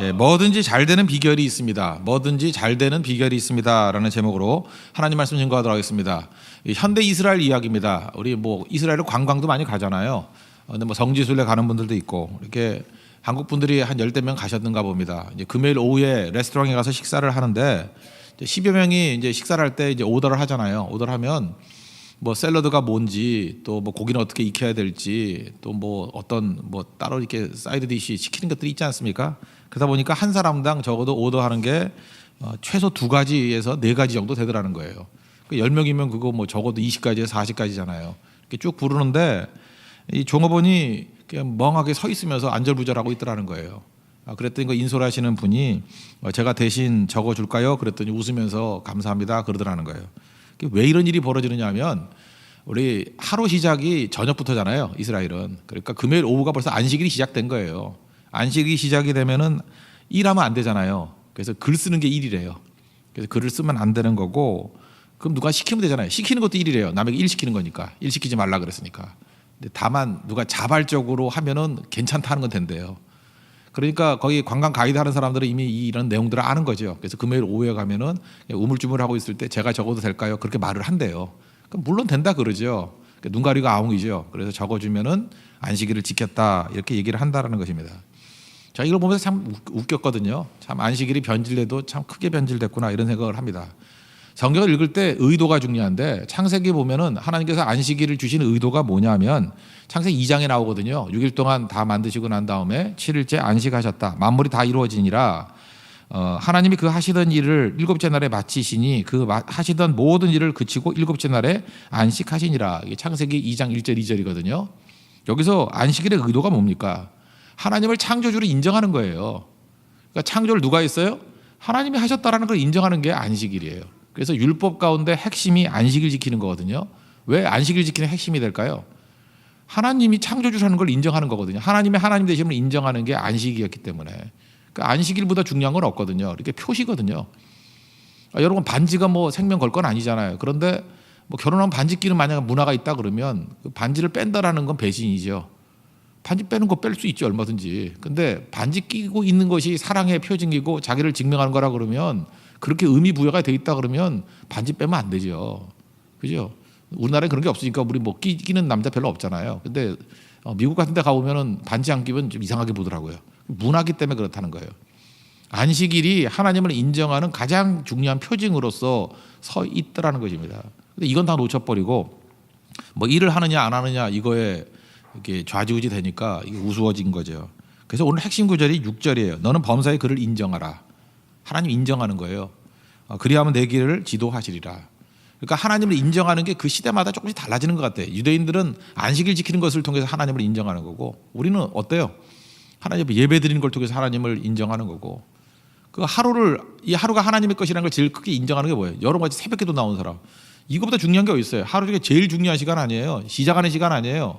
예, 뭐든지 잘 되는 비결이 있습니다. 뭐든지 잘 되는 비결이 있습니다라는 제목으로 하나님 말씀 증거하도록 하겠습니다. 이 현대 이스라엘 이야기입니다. 우리 뭐 이스라엘 관광도 많이 가잖아요. 어, 근데 뭐 성지순례 가는 분들도 있고 이렇게 한국 분들이 한 열대 명 가셨는가 봅니다. 이제 금요일 오후에 레스토랑에 가서 식사를 하는데 10여 명이 이제 식사를 할 때 이제 오더를 하잖아요. 오더를 하면 뭐 샐러드가 뭔지 또 뭐 고기는 어떻게 익혀야 될지 또 뭐 어떤 뭐 따로 이렇게 사이드 디시 시키는 것들이 있지 않습니까? 그러다 보니까 한 사람당 적어도 오더하는 게 어, 최소 두 가지에서 네 가지 정도 되더라는 거예요. 그 10명이면 그거 뭐 적어도 20가지에서 40가지잖아요. 이렇게 쭉 부르는데 이 종업원이 그냥 멍하게 서 있으면서 안절부절하고 있더라는 거예요. 아, 그랬더니 그 인솔하시는 분이 어, 제가 대신 적어줄까요? 그랬더니 웃으면서 감사합니다 그러더라는 거예요. 왜 이런 일이 벌어지느냐 하면 우리 하루 시작이 저녁부터잖아요. 이스라엘은. 그러니까 금요일 오후가 벌써 안식일이 시작된 거예요. 안식일이 시작이 되면은 일하면 안 되잖아요. 그래서 글 쓰는 게 일이래요. 그래서 글을 쓰면 안 되는 거고 그럼 누가 시키면 되잖아요. 시키는 것도 일이래요. 남에게 일 시키는 거니까. 일 시키지 말라 그랬으니까. 근데 다만 누가 자발적으로 하면은 괜찮다는 건 된대요. 그러니까 거기 관광 가이드 하는 사람들은 이미 이런 내용들을 아는 거죠. 그래서 금요일 오후에 가면은 우물쭈물하고 있을 때 제가 적어도 될까요? 그렇게 말을 한대요. 그럼 물론 된다 그러죠. 그러니까 눈 가리고 아웅이죠. 그래서 적어주면은 안식일을 지켰다 이렇게 얘기를 한다라는 것입니다. 자 이걸 보면서 참 웃- 웃겼거든요. 참 안식일이 변질돼도 참 크게 변질됐구나 이런 생각을 합니다. 성경을 읽을 때 의도가 중요한데 창세기 보면은 하나님께서 안식일을 주시는 의도가 뭐냐면 창세기 2장에 나오거든요. 6일 동안 다 만드시고 난 다음에 7일째 안식하셨다. 만물이 다 이루어지니라 어, 하나님이 그 하시던 일을 일곱째 날에 마치시니 그 마- 하시던 모든 일을 그치고 일곱째 날에 안식하시니라. 이게 창세기 2장 1절 2절이거든요. 여기서 안식일의 의도가 뭡니까? 하나님을 창조주로 인정하는 거예요. 그러니까 창조를 누가 했어요? 하나님이 하셨다라는 걸 인정하는 게 안식일이에요. 그래서 율법 가운데 핵심이 안식일 지키는 거거든요. 왜 안식일 지키는 핵심이 될까요? 하나님이 창조주라는 걸 인정하는 거거든요. 하나님의 하나님 되심을 인정하는 게 안식이었기 때문에. 그러니까 안식일보다 중요한 건 없거든요. 이렇게 표시거든요. 아, 여러분 반지가 뭐 생명 걸 건 아니잖아요. 그런데 뭐 결혼하면 반지 끼는 만약 문화가 있다 그러면 그 반지를 뺀다라는 건 배신이죠. 반지 빼는 거 뺄 수 있죠 얼마든지. 근데 반지 끼고 있는 것이 사랑의 표징이고 자기를 증명하는 거라 그러면 그렇게 의미 부여가 돼 있다 그러면 반지 빼면 안 되죠. 그죠? 우리나라에 그런 게 없으니까 우리 뭐 끼, 끼는 남자 별로 없잖아요. 근데 어, 미국 같은 데 가보면은 반지 안 끼면 좀 이상하게 보더라고요. 문화기 때문에 그렇다는 거예요. 안식일이 하나님을 인정하는 가장 중요한 표징으로서 서 있더라는 것입니다. 근데 이건 다 놓쳐버리고 뭐 일을 하느냐 안 하느냐 이거에 이렇게 좌지우지 되니까 이게 우스워진 거죠. 그래서 오늘 핵심 구절이 6절이에요. 너는 범사의 그를 인정하라. 하나님 인정하는 거예요. 어, 그리하면 내 길을 지도하시리라. 그러니까 하나님을 인정하는 게 그 시대마다 조금씩 달라지는 것 같아요. 유대인들은 안식일 지키는 것을 통해서 하나님을 인정하는 거고 우리는 어때요? 하나님 예배 드리는 걸 통해서 하나님을 인정하는 거고 그 하루를 이 하루가 하나님의 것이라는 걸 제일 크게 인정하는 게 뭐예요? 여러분같이 새벽에도 나오는 사람 이거보다 중요한 게 어디 있어요? 하루 중에 제일 중요한 시간 아니에요. 시작하는 시간 아니에요.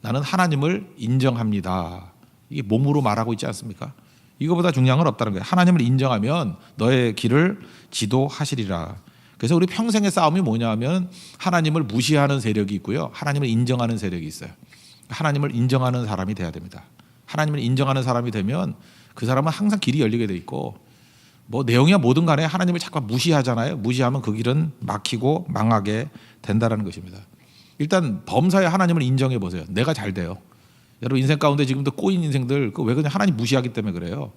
나는 하나님을 인정합니다. 이게 몸으로 말하고 있지 않습니까? 이거보다 중요한 건 없다는 거예요. 하나님을 인정하면 너의 길을 지도하시리라. 그래서 우리 평생의 싸움이 뭐냐면 하나님을 무시하는 세력이 있고요. 하나님을 인정하는 세력이 있어요. 하나님을 인정하는 사람이 돼야 됩니다. 하나님을 인정하는 사람이 되면 그 사람은 항상 길이 열리게 돼 있고 뭐 내용이야 뭐든 간에 하나님을 자꾸 무시하잖아요. 무시하면 그 길은 막히고 망하게 된다라는 것입니다. 일단 범사에 하나님을 인정해 보세요. 내가 잘 돼요. 여러분 인생 가운데 지금도 꼬인 인생들 그 왜 그냥 하나님 무시하기 때문에 그래요.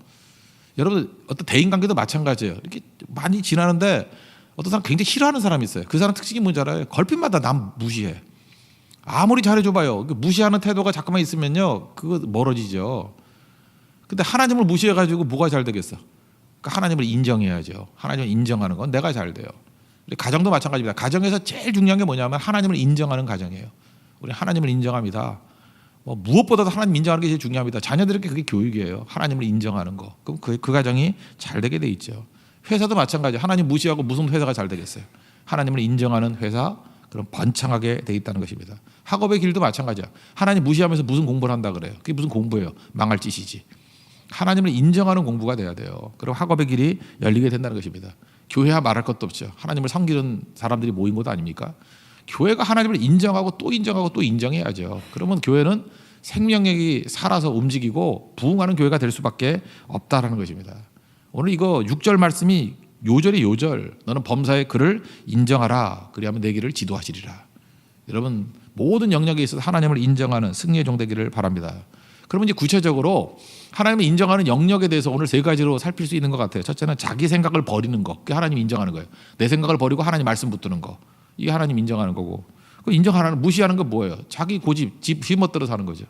여러분 어떤 대인 관계도 마찬가지예요. 이렇게 많이 지나는데 어떤 사람 굉장히 싫어하는 사람이 있어요. 그 사람 특징이 뭔지 알아요? 걸핏마다 남 무시해. 아무리 잘해줘봐요. 그 무시하는 태도가 잠깐만 있으면요, 그거 멀어지죠. 근데 하나님을 무시해가지고 뭐가 잘 되겠어? 그러니까 하나님을 인정해야죠. 하나님을 인정하는 건 내가 잘 돼요. 가정도 마찬가지입니다. 가정에서 제일 중요한 게 뭐냐면 하나님을 인정하는 가정이에요. 우리 하나님을 인정합니다. 뭐 무엇보다도 하나님 인정하는 게 제일 중요합니다. 자녀들에게 그게 교육이에요. 하나님을 인정하는 거. 그럼 그, 그 가정이 잘 되게 돼 있죠. 회사도 마찬가지. 하나님 무시하고 무슨 회사가 잘 되겠어요? 하나님을 인정하는 회사 그럼 번창하게 돼 있다는 것입니다. 학업의 길도 마찬가지야. 하나님 무시하면서 무슨 공부를 한다 그래요. 그게 무슨 공부예요? 망할 짓이지. 하나님을 인정하는 공부가 돼야 돼요. 그럼 학업의 길이 열리게 된다는 것입니다. 교회야 말할 것도 없죠. 하나님을 섬기는 사람들이 모인 곳 아닙니까? 교회가 하나님을 인정하고 또 인정하고 또 인정해야죠. 그러면 교회는 생명력이 살아서 움직이고 부흥하는 교회가 될 수밖에 없다라는 것입니다. 오늘 이거 6절 말씀이 요절이 요절 너는 범사의 그를 인정하라 그리하면 내 길을 지도하시리라. 여러분 모든 영역에 있어서 하나님을 인정하는 승리의 종 되기를 바랍니다. 그러면 이제 구체적으로 하나님을 인정하는 영역에 대해서 오늘 세 가지로 살필 수 있는 것 같아요. 첫째는 자기 생각을 버리는 거. 그게 하나님 인정하는 거예요. 내 생각을 버리고 하나님 말씀 붙드는 거. 이게 하나님 인정하는 거고. 그 인정하는 무시하는 건 뭐예요? 자기 고집, 집 휘멋들어 사는 거죠.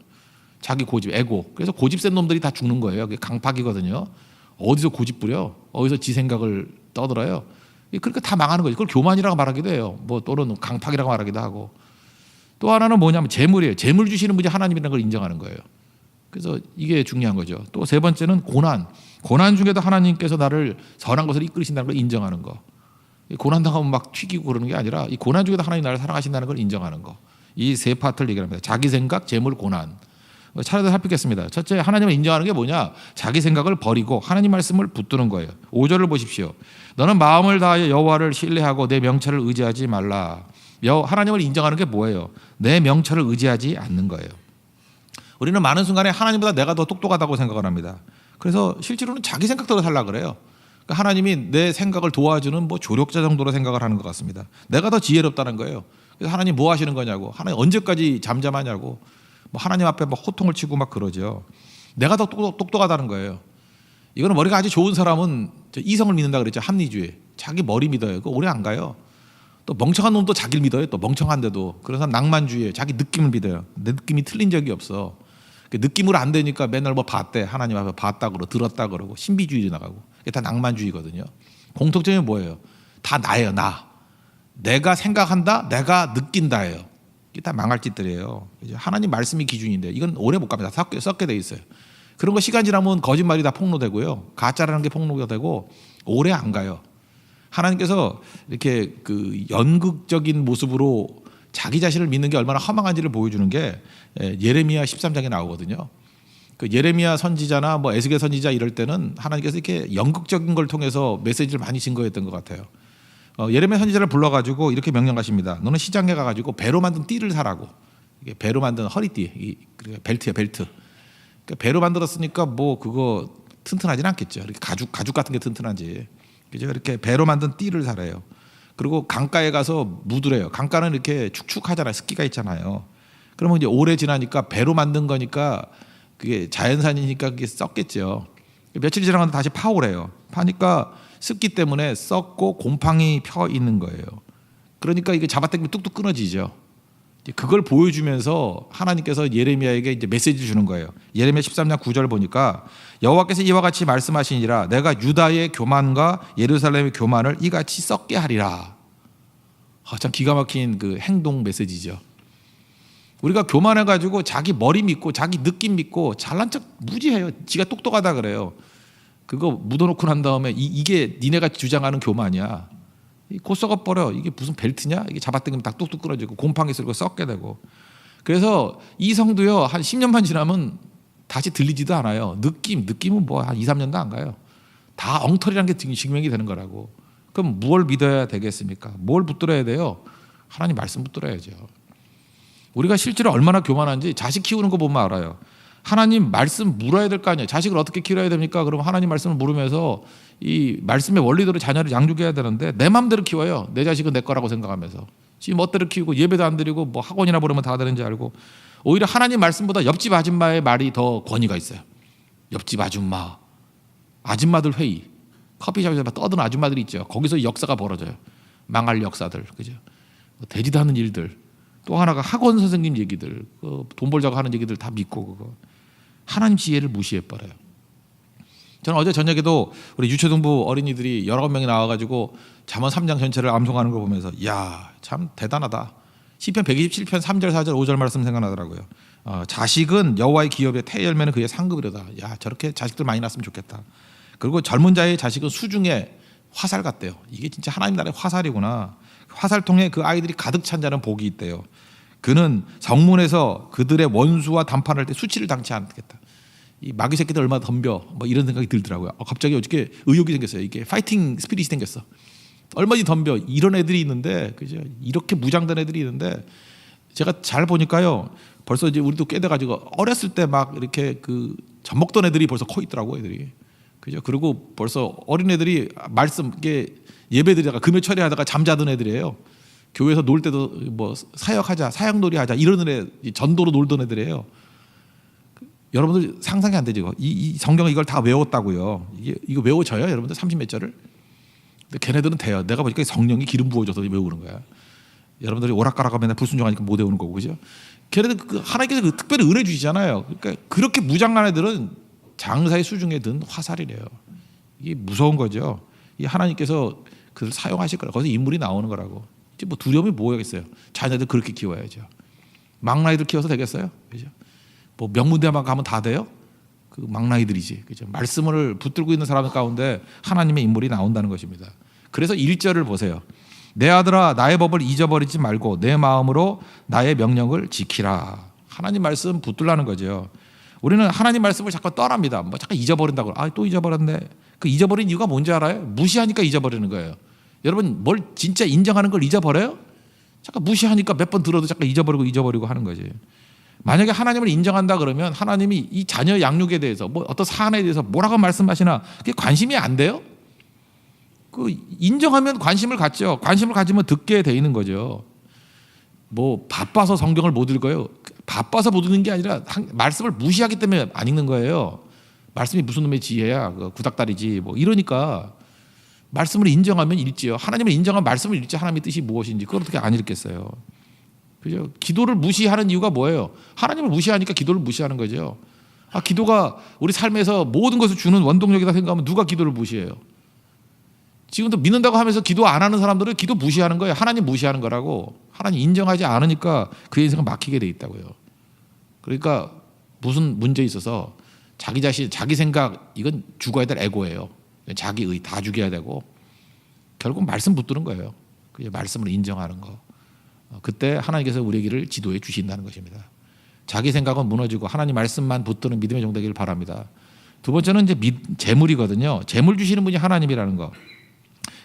자기 고집, 에고. 그래서 고집 센 놈들이 다 죽는 거예요. 그게 강팍이거든요. 어디서 고집 부려? 어디서 지 생각을 떠들어요? 그러니까 다 망하는 거죠. 그걸 교만이라고 말하기도 해요. 뭐 또는 강팍이라고 말하기도 하고. 또 하나는 뭐냐면 재물이에요. 재물 주시는 분이 하나님이라는 걸 인정하는 거예요. 그래서 이게 중요한 거죠. 또 세 번째는 고난. 고난 중에도 하나님께서 나를 선한 것을 이끌으신다는 걸 인정하는 거. 이 고난 당하면 막 튀기고 그러는 게 아니라 이 고난 중에도 하나님 나를 사랑하신다는 걸 인정하는 거. 이 세 파트를 얘기합니다. 자기 생각, 재물, 고난. 차례대 살피겠습니다. 첫째 하나님을 인정하는 게 뭐냐? 자기 생각을 버리고 하나님 말씀을 붙드는 거예요. 5절을 보십시오. 너는 마음을 다하여 여호와를 신뢰하고 내 명철을 의지하지 말라. 여 하나님을 인정하는 게 뭐예요? 내 명철을 의지하지 않는 거예요. 우리는 많은 순간에 하나님보다 내가 더 똑똑하다고 생각을 합니다. 그래서 실제로는 자기 생각대로 살라 그래요. 그러니까 하나님이 내 생각을 도와주는 뭐 조력자 정도로 생각을 하는 것 같습니다. 내가 더 지혜롭다는 거예요. 그래서 하나님 뭐 하시는 거냐고, 하나님 언제까지 잠잠하냐고, 뭐 하나님 앞에 막 호통을 치고 막 그러죠. 내가 더 똑, 똑똑하다는 거예요. 이거는 머리가 아주 좋은 사람은 이성을 믿는다 그랬죠. 합리주의. 자기 머리 믿어요. 그거 오래 안 가요. 또 멍청한 놈도 자기를 믿어요. 또 멍청한데도 그런 사람 낭만주의. 자기 느낌을 믿어요. 내 느낌이 틀린 적이 없어. 그 느낌으로 안 되니까 맨날 뭐 봤대. 하나님 앞에 봤다 그러고 들었다 그러고 신비주의 나가고. 이게 다 낭만주의거든요. 공통점이 뭐예요? 다 나예요. 나. 내가 생각한다. 내가 느낀다예요. 이게 다 망할 짓들이에요. 하나님 말씀이 기준인데 이건 오래 못 갑니다. 섞게, 섞게 돼 있어요. 그런 거 시간 지나면 거짓말이 다 폭로되고요. 가짜라는 게 폭로가 되고 오래 안 가요. 하나님께서 이렇게 그 연극적인 모습으로 자기 자신을 믿는 게 얼마나 허망한지를 보여주는 게 예, 예레미야 13장에 나오거든요. 그 예레미야 선지자나 뭐 에스겔 선지자 이럴 때는 하나님께서 이렇게 연극적인 걸 통해서 메시지를 많이 증거했던 것 같아요. 어, 예레미야 선지자를 불러가지고 이렇게 명령하십니다. 너는 시장에 가가지고 배로 만든 띠를 사라고. 이게 배로 만든 허리띠, 이 벨트야 벨트. 그러니까 배로 만들었으니까 뭐 그거 튼튼하진 않겠죠. 이렇게 가죽 가죽 같은 게 튼튼하지. 그죠? 이렇게 배로 만든 띠를 사래요. 그리고 강가에 가서 묻으래요. 강가는 이렇게 축축하잖아요. 습기가 있잖아요. 그러면 이제 오래 지나니까 배로 만든 거니까 그게 자연산이니까 그게 썩겠죠. 며칠 지나가면 다시 파오래요. 파니까 습기 때문에 썩고 곰팡이 펴 있는 거예요. 그러니까 이게 잡아당기면 뚝뚝 끊어지죠. 그걸 보여주면서 하나님께서 예레미야에게 이제 메시지를 주는 거예요. 예레미야 13장 9절 보니까 여호와께서 이와 같이 말씀하시니라 내가 유다의 교만과 예루살렘의 교만을 이같이 썩게 하리라. 아, 참 기가 막힌 그 행동 메시지죠. 우리가 교만해 가지고 자기 머리 믿고 자기 느낌 믿고 잘난 척 무지해요. 지가 똑똑하다 그래요. 그거 묻어놓고 난 다음에 이, 게 니네가 주장하는 교만이야. 곧 썩어버려. 이게 무슨 벨트냐? 이게 잡아당기면 딱 뚝뚝 끊어지고 곰팡이 쓸고 썩게 되고. 그래서 이 성도요 한 10년만 지나면 다시 들리지도 않아요. 느낌, 느낌은 뭐 한 2, 3년도 안 가요. 다 엉터리라는 게 증명이 되는 거라고. 그럼 무엇 믿어야 되겠습니까? 뭘 붙들어야 돼요? 하나님 말씀 붙들어야죠. 우리가 실제로 얼마나 교만한지 자식 키우는 거 보면 알아요. 하나님 말씀 물어야 될 거 아니에요. 자식을 어떻게 키워야 됩니까? 그럼 하나님 말씀을 물으면서 이 말씀의 원리대로 자녀를 양육해야 되는데 내 마음대로 키워요. 내 자식은 내 거라고 생각하면서 지금 멋대로 키우고 예배도 안 드리고 뭐 학원이나 보려면 다 되는지 알고 오히려 하나님 말씀보다 옆집 아줌마의 말이 더 권위가 있어요. 옆집 아줌마, 아줌마들 회의, 커피숍에서 떠드는 아줌마들이 있죠. 거기서 역사가 벌어져요. 망할 역사들, 그죠? 뭐 되지도 않는 일들. 또 하나가 학원 선생님 얘기들, 그돈 벌자고 하는 얘기들 다 믿고 그거. 하나님 지혜를 무시해 버려요. 저는 어제 저녁에도 우리 유초등부 어린이들이 여러 명이 나와가지고 잠언 3장 전체를 암송하는 걸 보면서 야 참 대단하다. 시편 127편 3절 4절 5절 말씀 생각나더라고요. 어, 자식은 여호와의 기업에 태 열매는 그의 상급이로다. 야 저렇게 자식들 많이 낳았으면 좋겠다. 그리고 젊은 자의 자식은 수중에 화살 같대요. 이게 진짜 하나님 나라의 화살이구나. 화살통에 그 아이들이 가득 찬 자는 복이 있대요. 그는 성문에서 그들의 원수와 담판할 때 수치를 당치 않겠다. 이 마귀 새끼들 얼마나 덤벼 뭐 이런 생각이 들더라고요. 어, 갑자기 어저께 의욕이 생겼어요. 이게 파이팅 스피릿이 생겼어. 얼마나 덤벼 이런 애들이 있는데 그죠? 이렇게 무장된 애들이 있는데 제가 잘 보니까요. 벌써 이제 우리도 꽤 돼가지고 어렸을 때 막 이렇게 그 젖 먹던 애들이 벌써 커 있더라고 애들이. 그죠? 그리고 벌써 어린 애들이 말씀 이게 예배드리다가 금요 처리하다가 잠자던 애들이에요. 교회에서 놀 때도 뭐 사역하자, 사역놀이 하자 이러는 애이 전도로 놀던 애들이에요. 여러분들 상상이 안 되죠. 이, 이 성경 이걸 다 외웠다고요. 이게 이거 외워져요, 여러분들 30몇 절을? 근데 걔네들은 돼요. 내가 보니까 성령이 기름 부어줘서 외우는 거야. 여러분들이 오락가락 하면 불순종하니까 못 외우는 거고 그죠? 걔네들 그 하나님께서 그 특별히 은혜 주시잖아요. 그러니까 그렇게 무장한 애들은 장사의 수중에 든 화살이래요. 이게 무서운 거죠. 이 하나님께서 그를 사용하실 거라. 거기서 인물이 나오는 거라고. 이제 뭐 두려움이 뭐겠어요? 자녀들 그렇게 키워야죠. 막나이들 키워서 되겠어요? 그죠? 뭐 명문대만 가면 다 돼요? 그 막나이들이지. 그죠? 말씀을 붙들고 있는 사람 가운데 하나님의 인물이 나온다는 것입니다. 그래서 1절을 보세요. 내 아들아 나의 법을 잊어버리지 말고 내 마음으로 나의 명령을 지키라. 하나님 말씀 붙들라는 거죠. 우리는 하나님 말씀을 자꾸 떠납니다. 뭐 잠깐 잊어버린다고. 아, 또 잊어버렸네. 그 잊어버린 이유가 뭔지 알아요? 무시하니까 잊어버리는 거예요. 여러분 뭘 진짜 인정하는 걸 잊어버려요? 잠깐 무시하니까 몇 번 들어도 잠깐 잊어버리고 잊어버리고 하는 거지. 만약에 하나님을 인정한다 그러면 하나님이 이 자녀 양육에 대해서 뭐 어떤 사안에 대해서 뭐라고 말씀하시나 그게 관심이 안 돼요? 그 인정하면 관심을 갖죠. 관심을 가지면 듣게 돼 있는 거죠. 뭐 바빠서 성경을 못 읽어요. 바빠서 못 읽는 게 아니라 한- 말씀을 무시하기 때문에 안 읽는 거예요. 말씀이 무슨 놈의 지혜야, 그 구닥다리지 뭐 이러니까 말씀을 인정하면 읽지요. 하나님을 인정하면 말씀을 읽지 하나님의 뜻이 무엇인지 그걸 어떻게 안 읽겠어요. 그죠? 기도를 무시하는 이유가 뭐예요? 하나님을 무시하니까 기도를 무시하는 거죠. 아, 기도가 우리 삶에서 모든 것을 주는 원동력이다 생각하면 누가 기도를 무시해요? 지금도 믿는다고 하면서 기도 안 하는 사람들은 기도 무시하는 거예요. 하나님 무시하는 거라고. 하나님 인정하지 않으니까 그의 인생은 막히게 돼 있다고요. 그러니까 무슨 문제 있어서 자기 자신, 자기 생각 이건 죽어야 될 에고예요. 자기 의 다 죽여야 되고 결국 말씀 붙드는 거예요. 그 말씀을 인정하는 거. 어, 그때 하나님께서 우리에게를 지도해 주신다는 것입니다. 자기 생각은 무너지고 하나님 말씀만 붙드는 믿음의 종되기를 바랍니다. 두 번째는 이제 미, 재물이거든요. 재물 주시는 분이 하나님이라는 거.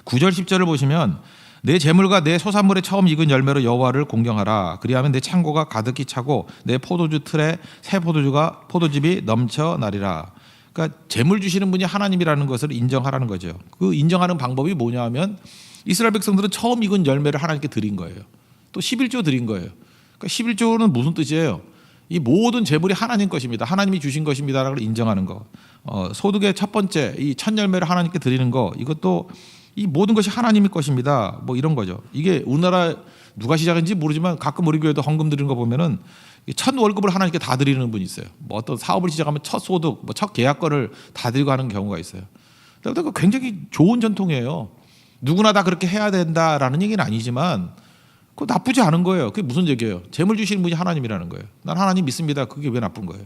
9절 10절을 보시면 내 재물과 내 소산물의 처음 익은 열매로 여호와를 공경하라. 그리하면 내 창고가 가득히 차고 내 포도주 틀에 새 포도주가 포도즙이 넘쳐나리라. 그러니까 재물 주시는 분이 하나님이라는 것을 인정하라는 거죠. 그 인정하는 방법이 뭐냐 하면 이스라엘 백성들은 처음 익은 열매를 하나님께 드린 거예요. 또 11조 드린 거예요. 그러니까 11조는 무슨 뜻이에요? 이 모든 재물이 하나님 것입니다. 하나님이 주신 것입니다라고 인정하는 거. 어, 소득의 첫 번째 이 첫 열매를 하나님께 드리는 거. 이것도 이 모든 것이 하나님의 것입니다. 뭐 이런 거죠. 이게 우리나라 누가 시작인지 모르지만 가끔 우리 교회도 헌금 드리는 거 보면은 이첫 월급을 하나님께 다 드리는 분이 있어요. 뭐 어떤 사업을 시작하면 첫 소득, 뭐 첫 계약권을 다 드리고 하는 경우가 있어요. 근데 그 굉장히 좋은 전통이에요. 누구나 다 그렇게 해야 된다라는 얘기는 아니지만 그 나쁘지 않은 거예요. 그게 무슨 얘기예요? 재물 주시는 분이 하나님이라는 거예요. 난 하나님 믿습니다. 그게 왜 나쁜 거예요?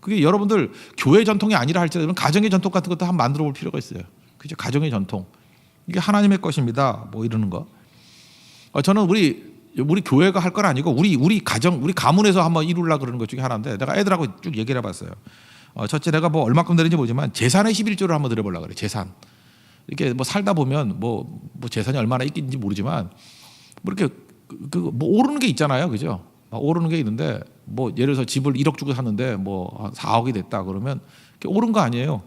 그게 여러분들 교회 전통이 아니라 할지라도 가정의 전통 같은 것도 한번 만들어 볼 필요가 있어요. 그죠? 가정의 전통. 이게 하나님의 것입니다. 뭐 이러는 거. 어, 저는 우리 우리 교회가 할 건 아니고 우리 우리 가정 우리 가문에서 한번 이루려 그러는 것 중에 하나인데 내가 애들하고 쭉 얘기를 해봤어요. 어, 첫째 내가 뭐 얼마큼 드리는지 모르지만 재산의 11조를 한번 드려보려 그래. 재산. 이렇게 뭐 살다 보면 뭐, 뭐 재산이 얼마나 있긴지 모르지만 뭐 이렇게 그뭐 오르는 게 있잖아요, 그죠? 막 오르는 게 있는데 뭐 예를 들어서 집을 1억 주고 샀는데 뭐한 4억이 됐다 그러면 오른 거 아니에요.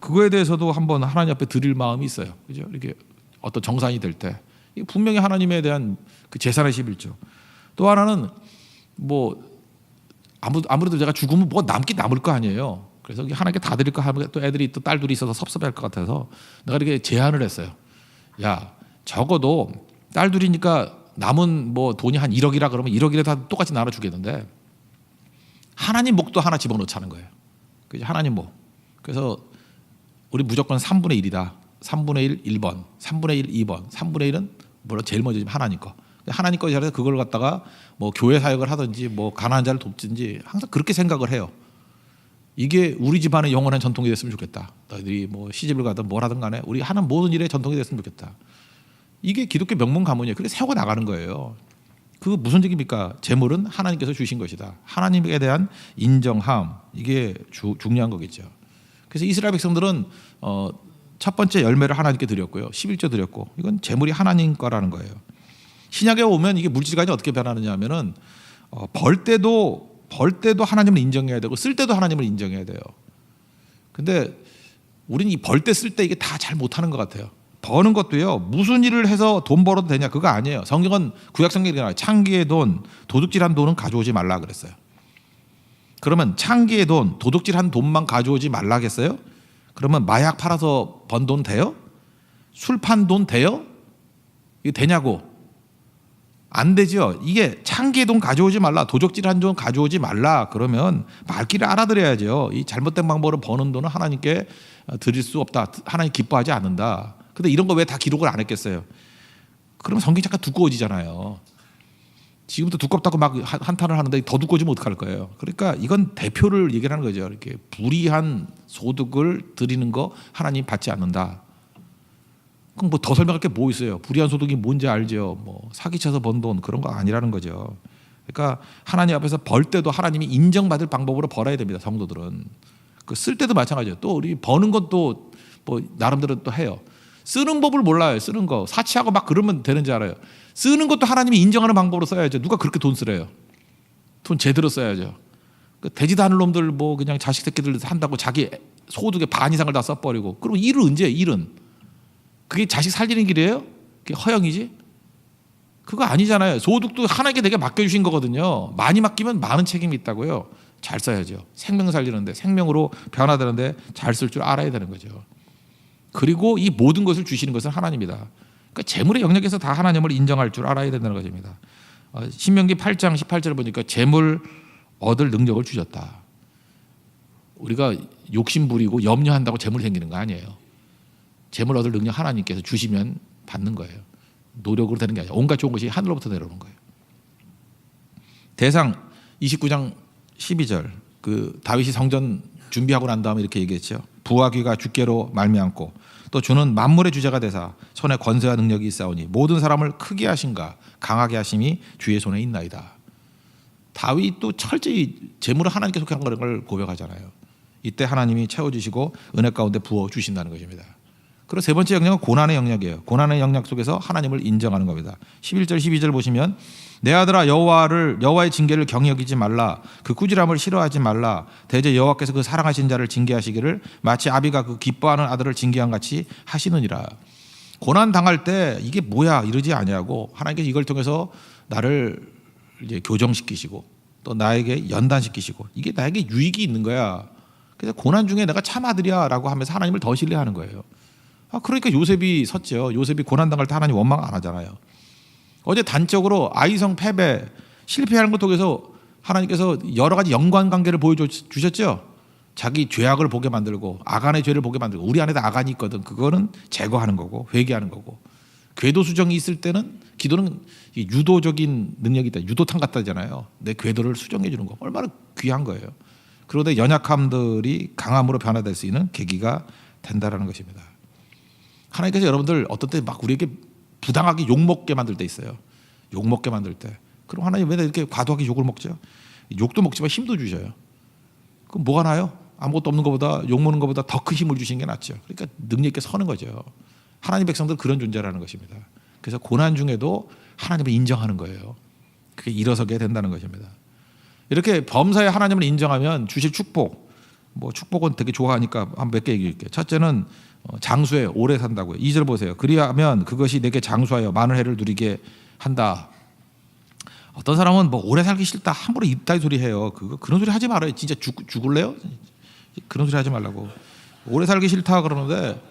그거에 대해서도 한번 하나님 앞에 드릴 마음이 있어요, 그죠? 이렇게 어떤 정산이 될 때. 분명히 하나님에 대한 그 재산의 11조. 또 하나는 뭐 아무 아무래도 제가 죽으면 뭐 남긴 남을 거 아니에요. 그래서 하나님께 다 드릴 거 하면 또 애들이 또 딸들이 있어서 섭섭할 것 같아서 내가 이렇게 제안을 했어요. 야 적어도 딸들이니까 남은 뭐 돈이 한 1억이라 그러면 1억이라 다 똑같이 나눠 주겠는데 하나님 목도 하나 집어넣자는 거예요. 그죠? 하나님 목. 그래서 우리 무조건 3분의 1이다. 3분의 1 1번, 3분의 1 2번, 3분의 1은 물론 제일 먼저 하나님 거. 하나님 거 잘해서 그걸 갖다가 뭐 교회 사역을 하든지 뭐 가난한 자를 돕든지 항상 그렇게 생각을 해요. 이게 우리 집안의 영원한 전통이 됐으면 좋겠다. 너희들이 뭐 시집을 가든 뭘 하든 간에 우리 하는 모든 일에 전통이 됐으면 좋겠다. 이게 기독교 명문 가문이에요. 그게 세워 나가는 거예요. 그 무슨 얘기입니까? 재물은 하나님께서 주신 것이다. 하나님에 대한 인정함 이게 주, 중요한 거겠죠. 그래서 이스라엘 백성들은 어, 첫 번째 열매를 하나님께 드렸고요. 11조 드렸고 이건 재물이 하나님 거라는 거예요. 신약에 오면 이게 물질관이 어떻게 변하느냐 하면은 어, 벌 때도 벌 때도 하나님을 인정해야 되고 쓸 때도 하나님을 인정해야 돼요. 근데 우리는 이 벌 때 쓸 때 이게 다 잘 못하는 것 같아요. 버는 것도요 무슨 일을 해서 돈 벌어도 되냐 그거 아니에요. 성경은 구약 성경에 나와요. 창기의 돈, 도둑질한 돈은 가져오지 말라 그랬어요. 그러면 창기의 돈, 도둑질한 돈만 가져오지 말라겠어요? 그러면 마약 팔아서 번 돈 돼요? 술 판 돈 돼요? 이게 되냐고? 안 되죠. 이게 창기의 돈 가져오지 말라, 도적질한 돈 가져오지 말라. 그러면 말귀를 알아들어야죠. 이 잘못된 방법으로 버는 돈은 하나님께 드릴 수 없다. 하나님 기뻐하지 않는다. 근데 이런 거 왜 다 기록을 안 했겠어요? 그러면 성경 잠깐 두꺼워지잖아요. 지금도 두껍다고 막 한- 한탄을 하는데 더 두꺼워지면 어떡할 거예요. 그러니까 이건 대표를 얘기를 하는 거죠. 이렇게 불이한 소득을 드리는 거 하나님 받지 않는다. 그럼 뭐 더 설명할 게 뭐 있어요? 불이한 소득이 뭔지 알죠. 뭐 사기쳐서 번 돈 그런 거 아니라는 거죠. 그러니까 하나님 앞에서 벌 때도 하나님이 인정받을 방법으로 벌어야 됩니다. 성도들은 그 쓸 때도 마찬가지예요. 또 우리 버는 것도 뭐 나름대로 또 해요. 쓰는 법을 몰라요. 쓰는 거 사치하고 막 그러면 되는지 알아요. 쓰는 것도 하나님이 인정하는 방법으로 써야죠. 누가 그렇게 돈 쓰래요? 돈 제대로 써야죠. 그 되지도 않을 놈들 뭐 그냥 자식 새끼들 한다고 자기 소득의 반 이상을 다 써버리고 그럼 일은 언제 일은 그게 자식 살리는 길이에요? 그게 허영이지? 그거 아니잖아요. 소득도 하나님께 내게 맡겨주신 거거든요. 많이 맡기면 많은 책임이 있다고요. 잘 써야죠. 생명 살리는데 생명으로 변화되는데 잘 쓸 줄 알아야 되는 거죠. 그리고 이 모든 것을 주시는 것은 하나님이다. 그러니까 재물의 영역에서 다 하나님을 인정할 줄 알아야 된다는 것입니다. 어, 신명기 8장 18절을 보니까 재물 얻을 능력을 주셨다. 우리가 욕심 부리고 염려한다고 재물 생기는 거 아니에요. 재물 얻을 능력 하나님께서 주시면 받는 거예요. 노력으로 되는 게 아니라 온갖 좋은 것이 하늘로부터 내려오는 거예요. 대상 29장 12절 그 다윗이 성전 준비하고 난 다음에 이렇게 얘기했죠. 부와 귀가 주께로 말미암고 또 주는 만물의 주제가 되사 손에 권세와 능력이 있사오니 모든 사람을 크게 하신가 강하게 하심이 주의 손에 있나이다. 다윗도 철저히 재물을 하나님께 속한 걸 고백하잖아요. 이때 하나님이 채워주시고 은혜 가운데 부어 주신다는 것입니다. 그리고 세 번째 영역은 고난의 영역이에요. 고난의 영역 속에서 하나님을 인정하는 겁니다. 11절 12절 보시면 내 아들아 여호와를 여호와의 징계를 경히 여기지 말라 그 꾸지람을 싫어하지 말라 대제 여호와께서 그 사랑하신 자를 징계하시기를 마치 아비가 그 기뻐하는 아들을 징계한 같이 하시느니라. 고난 당할 때 이게 뭐야 이러지 아니하고 하나님께서 이걸 통해서 나를 이제 교정시키시고 또 나에게 연단시키시고 이게 나에게 유익이 있는 거야. 그래서 고난 중에 내가 참 아들이야라고 하면서 하나님을 더 신뢰하는 거예요. 아 그러니까 요셉이 섰죠. 요셉이 고난 당할 때 하나님 원망 안 하잖아요. 어제 단적으로 아이성 패배 실패하는 것 통해서 하나님께서 여러 가지 연관 관계를 보여주셨죠. 자기 죄악을 보게 만들고 아간의 죄를 보게 만들고 우리 안에도 아간이 있거든. 그거는 제거하는 거고 회개하는 거고 궤도 수정이 있을 때는 기도는 이 유도적인 능력이 있다. 유도탄 같다잖아요. 내 궤도를 수정해 주는 거 얼마나 귀한 거예요. 그러다 연약함들이 강함으로 변화될 수 있는 계기가 된다라는 것입니다. 하나님께서 여러분들 어떤 때 막 우리에게 부당하게 욕 먹게 만들 때 있어요. 욕 먹게 만들 때. 그럼 하나님 왜 이렇게 과도하게 욕을 먹죠? 욕도 먹지만 힘도 주셔요. 그럼 뭐가 나요? 아무것도 없는 것보다 욕 먹는 것보다 더 큰 힘을 주시는 게 낫죠. 그러니까 능력 있게 서는 거죠. 하나님 백성들 그런 존재라는 것입니다. 그래서 고난 중에도 하나님을 인정하는 거예요. 그게 일어서게 된다는 것입니다. 이렇게 범사에 하나님을 인정하면 주실 축복. 뭐 축복은 되게 좋아하니까 한 몇 개 얘기할게요. 첫째는 어, 장수에 오래 산다고요. 2절 보세요. 그리하면 그것이 내게 장수하여 많은 해를 누리게 한다. 어떤 사람은 뭐 오래 살기 싫다 함부로 이따위 소리 해요. 그거 그런 소리 하지 말아요. 진짜 죽, 죽을래요? 그런 소리 하지 말라고. 오래 살기 싫다 그러는데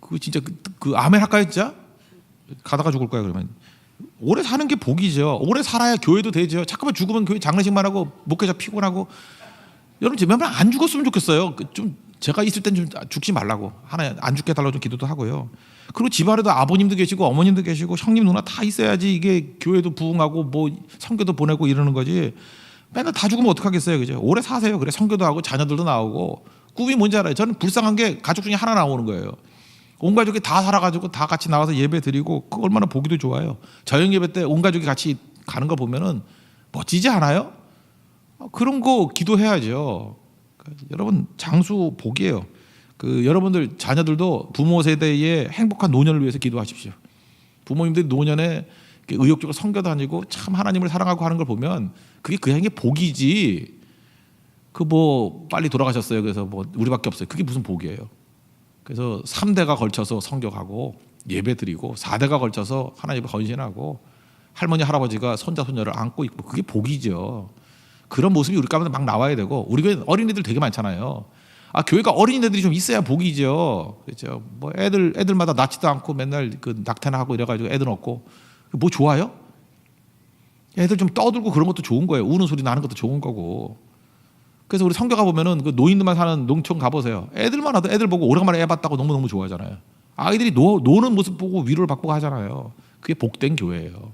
그 진짜 그, 그 아멘 할까요, 진짜? 가다가 죽을 거야 그러면. 오래 사는 게 복이죠. 오래 살아야 교회도 되죠. 잠깐만 죽으면 교회 장례식만 하고 목회자 피곤하고 여러분 제발 안 죽었으면 좋겠어요. 그좀 제가 있을 땐 좀 죽지 말라고 하나 안 죽게 달라고 좀 기도도 하고요. 그리고 집안에도 아버님도 계시고 어머님도 계시고 형님 누나 다 있어야지 이게 교회도 부흥하고 뭐 성교도 보내고 이러는 거지. 맨날 다 죽으면 어떡하겠어요, 그죠? 오래 사세요. 그래 성교도 하고 자녀들도 나오고 꿈이 뭔지 알아요. 저는 불쌍한 게 가족 중에 하나 나오는 거예요. 온 가족이 다 살아가지고 다 같이 나와서 예배 드리고 그 얼마나 보기도 좋아요. 저녁 예배 때 온 가족이 같이 가는 거 보면은 멋지지 않아요? 어, 그런 거 기도해야죠. 여러분 장수 복이에요. 그 여러분들 자녀들도 부모 세대의 행복한 노년을 위해서 기도하십시오. 부모님들이 노년에 의욕적으로 성교 다니고 참 하나님을 사랑하고 하는 걸 보면 그게 그냥의 복이지. 그 뭐 빨리 돌아가셨어요. 그래서 뭐 우리밖에 없어요. 그게 무슨 복이에요? 그래서 3대가 걸쳐서 성격하고 예배 드리고 4대가 걸쳐서 하나님 앞에 헌신하고 할머니 할아버지가 손자 손녀를 안고 있고 그게 복이죠. 그런 모습이 우리 가운데 막 나와야 되고 우리 교회 어린이들 되게 많잖아요. 아 교회가 어린이들이 좀 있어야 복이죠. 그렇죠. 뭐 애들 애들마다 낳지도 않고 맨날 그 낙태나 하고 이래가지고 애들 없고 뭐 좋아요? 애들 좀 떠들고 그런 것도 좋은 거예요. 우는 소리 나는 것도 좋은 거고. 그래서 우리 성교 가 보면은 그 노인들만 사는 농촌 가 보세요. 애들만 와도 애들 보고 오랜만에 애 봤다고 너무 너무 좋아하잖아요. 아이들이 노, 노는 모습 보고 위로를 받고 하잖아요. 그게 복된 교회예요.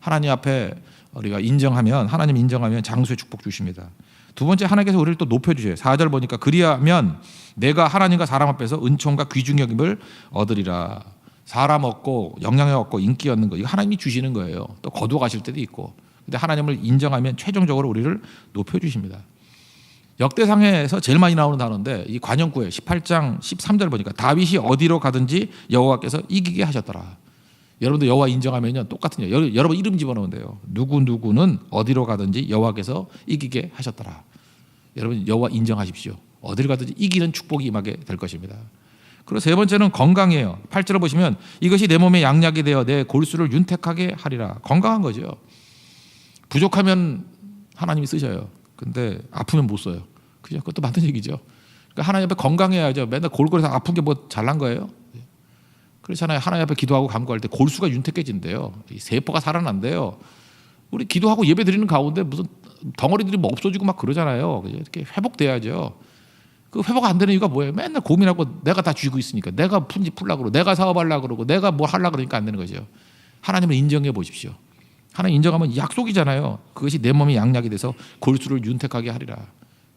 하나님 앞에 우리가 인정하면 하나님 인정하면 장수의 축복 주십니다. 두 번째 하나님께서 우리를 또 높여 주셔요. 4절 보니까 그리하면 내가 하나님과 사람 앞에서 은총과 귀중 여김을 얻으리라. 사람 얻고 영향력 얻고 인기 얻는 거 이거 하나님이 주시는 거예요. 또 거두어 가실 때도 있고. 근데 하나님을 인정하면 최종적으로 우리를 높여 주십니다. 역대상에서 제일 많이 나오는 단어인데 이 관영구에 18장 13절 보니까 다윗이 어디로 가든지 여호와께서 이기게 하셨더라. 여러분들 여호와 인정하면요 똑같은 요 여러분 이름 집어넣으면 돼요. 누구 누구는 어디로 가든지 여호와께서 이기게 하셨더라. 여러분 여호와 인정하십시오. 어디를 가든지 이기는 축복이 임하게 될 것입니다. 그리고 세 번째는 건강이에요. 8절을 보시면 이것이 내 몸에 양약이 되어 내 골수를 윤택하게 하리라. 건강한 거죠. 부족하면 하나님이 쓰셔요. 근데 아프면 못 써요. 그죠? 그것도 맞는 얘기죠. 그러니까 하나님 앞에 건강해야죠. 맨날 골골해서 아픈 게 뭐 잘난 거예요? 그렇잖아요. 하나님 앞에 기도하고 간구할 때 골수가 윤택해진대요. 이 세포가 살아난대요. 우리 기도하고 예배 드리는 가운데 무슨 덩어리들이 뭐 없어지고 막 그러잖아요. 이렇게 회복돼야죠. 그 회복 안 되는 이유가 뭐예요? 맨날 고민하고 내가 다 쥐고 있으니까 내가 푼지 풀라 그러고 내가 사업하려 그러고 내가 뭐 하려 그러니까 안 되는 거죠. 하나님을 인정해 보십시오. 하나님 인정하면 약속이잖아요. 그것이 내 몸이 양약이 돼서 골수를 윤택하게 하리라.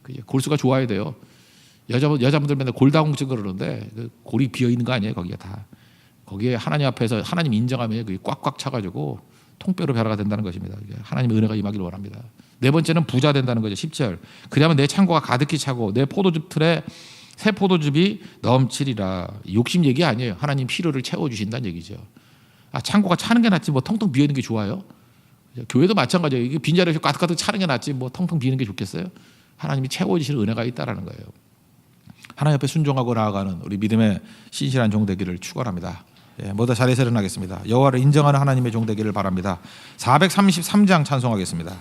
그죠? 골수가 좋아야 돼요. 여자 여자분들 맨날 골다공증 그러는데 그 골이 비어 있는 거 아니에요? 거기가 다. 거기에 하나님 앞에서 하나님 인정하면 그게 꽉꽉 차가지고 통뼈로 변화가 된다는 것입니다. 하나님의 은혜가 임하기를 원합니다. 네 번째는 부자 된다는 거죠. 10절. 그러면 내 창고가 가득히 차고 내 포도즙 틀에 새 포도즙이 넘치리라. 욕심 얘기 아니에요. 하나님 필요를 채워 주신다는 얘기죠. 아, 창고가 차는 게 낫지 뭐 텅텅 비어 있는 게 좋아요? 교회도 마찬가지예요. 이게 빈자리에서 가득가득 차는 게 낫지 뭐 텅텅 비는 게 좋겠어요? 하나님이 채워 주시는 은혜가 있다라는 거예요. 하나님 앞에 순종하고 나아가는 우리 믿음의 신실한 종 되기를 축원합니다. 예, 모두 자리에서 일어나겠습니다. 여호와를 인정하는 하나님의 종 되기를 바랍니다. 433장 찬송하겠습니다.